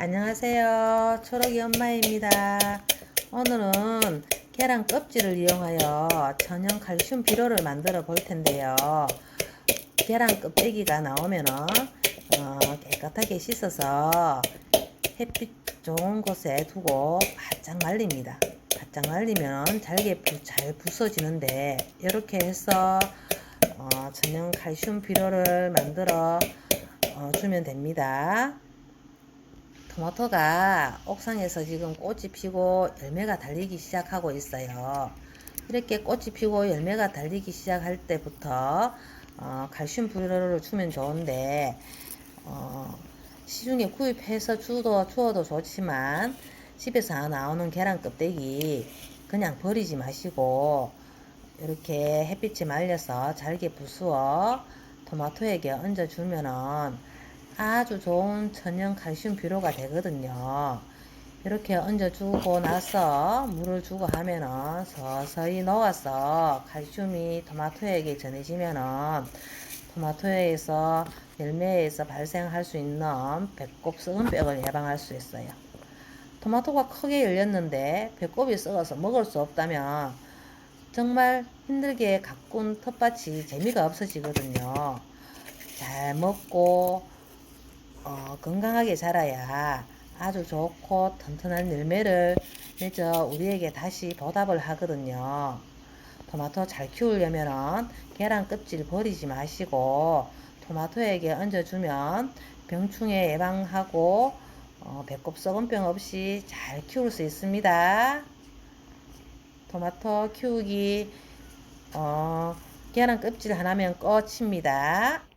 안녕하세요. 초록이 엄마입니다. 오늘은 계란 껍질을 이용하여 천연 칼슘 비료를 만들어 볼 텐데요. 계란 껍데기가 나오면은 어, 깨끗하게 씻어서 햇빛 좋은 곳에 두고 바짝 말립니다. 바짝 말리면 잘게 부, 잘 부서지는데 이렇게 해서 어, 천연 칼슘 비료를 만들어 어, 주면 됩니다. 토마토가 옥상에서 지금 꽃이 피고 열매가 달리기 시작하고 있어요. 이렇게 꽃이 피고 열매가 달리기 시작할 때부터 어, 칼슘 비료를 주면 좋은데 어, 시중에 구입해서 주도 주어도 좋지만 집에서 나오는 계란 껍데기 그냥 버리지 마시고 이렇게 햇빛에 말려서 잘게 부수어 토마토에게 얹어주면은 아주 좋은 천연 칼슘 비료가 되거든요. 이렇게 얹어주고 나서 물을 주고 하면은 서서히 녹아서 칼슘이 토마토에게 전해지면은 토마토에서 열매에서 발생할 수 있는 배꼽 썩은병을 예방할 수 있어요. 토마토가 크게 열렸는데 배꼽이 썩어서 먹을 수 없다면 정말 힘들게 가꾼 텃밭이 재미가 없어지거든요. 잘 먹고 어, 건강하게 자라야 아주 좋고 튼튼한 열매를 맺어 우리에게 다시 보답을 하거든요. 토마토 잘 키우려면 계란 껍질 버리지 마시고 토마토에게 얹어주면 병충해 예방하고 어, 배꼽 썩은 병 없이 잘 키울 수 있습니다. 토마토 키우기 어, 계란 껍질 하나면 끝입니다.